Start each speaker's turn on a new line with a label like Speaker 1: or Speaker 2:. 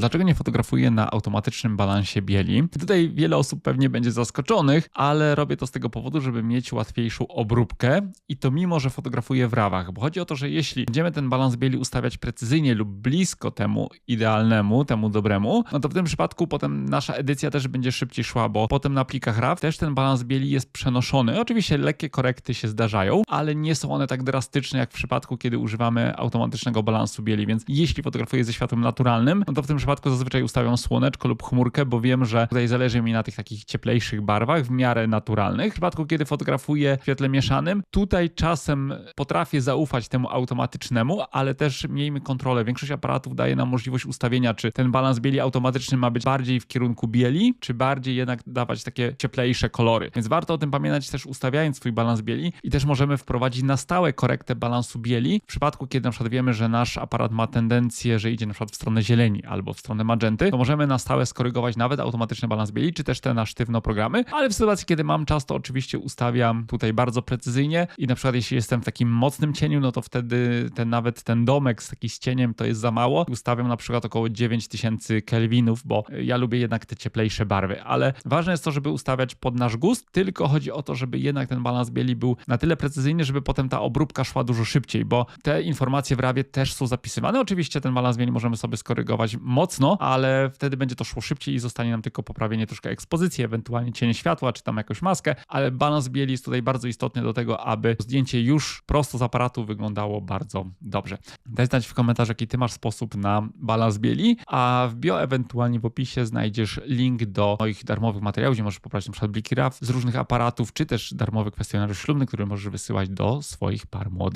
Speaker 1: Dlaczego nie fotografuję na automatycznym balansie bieli? Tutaj wiele osób pewnie będzie zaskoczonych, ale robię to z tego powodu, żeby mieć łatwiejszą obróbkę i to mimo, że fotografuję w rawach, bo chodzi o to, że jeśli będziemy ten balans bieli ustawiać precyzyjnie lub blisko temu idealnemu, temu dobremu, no to w tym przypadku potem nasza edycja też będzie szybciej szła, bo potem na plikach RAW też ten balans bieli jest przenoszony. Oczywiście lekkie korekty się zdarzają, ale nie są one tak drastyczne jak w przypadku, kiedy używamy automatycznego balansu bieli, więc jeśli fotografuję ze światłem naturalnym, no to w tym przypadku zazwyczaj ustawiam słoneczko lub chmurkę, bo wiem, że tutaj zależy mi na tych takich cieplejszych barwach w miarę naturalnych. W przypadku, kiedy fotografuję w świetle mieszanym, tutaj czasem potrafię zaufać temu automatycznemu, ale też miejmy kontrolę. Większość aparatów daje nam możliwość ustawienia, czy ten balans bieli automatyczny ma być bardziej w kierunku bieli, czy bardziej jednak dawać takie cieplejsze kolory. Więc warto o tym pamiętać też ustawiając swój balans bieli i też możemy wprowadzić na stałe korektę balansu bieli w przypadku, kiedy na przykład wiemy, że nasz aparat ma tendencję, że idzie na przykład w stronę zieleni albo w stronę magenty, to możemy na stałe skorygować nawet automatyczny balans bieli, czy też te na sztywno programy, ale w sytuacji, kiedy mam czas, to oczywiście ustawiam tutaj bardzo precyzyjnie i na przykład jeśli jestem w takim mocnym cieniu, no to wtedy ten nawet ten domek z taki z cieniem to jest za mało. Ustawiam na przykład około 9000 kelwinów, bo ja lubię jednak te cieplejsze barwy, ale ważne jest to, żeby ustawiać pod nasz gust, tylko chodzi o to, żeby jednak ten balans bieli był na tyle precyzyjny, żeby potem ta obróbka szła dużo szybciej, bo te informacje w rawie też są zapisywane. Oczywiście ten balans bieli możemy sobie skorygować mocno, ale wtedy będzie to szło szybciej i zostanie nam tylko poprawienie troszkę ekspozycji, ewentualnie cienie światła, czy tam jakąś maskę, ale balans bieli jest tutaj bardzo istotny do tego, aby zdjęcie już prosto z aparatu wyglądało bardzo dobrze. Daj znać w komentarzu, jaki ty masz sposób na balans bieli, a w bio ewentualnie w opisie znajdziesz link do moich darmowych materiałów, gdzie możesz na przykład bliki RAW z różnych aparatów, czy też darmowy kwestionariusz ślubny, który możesz wysyłać do swoich par młodych.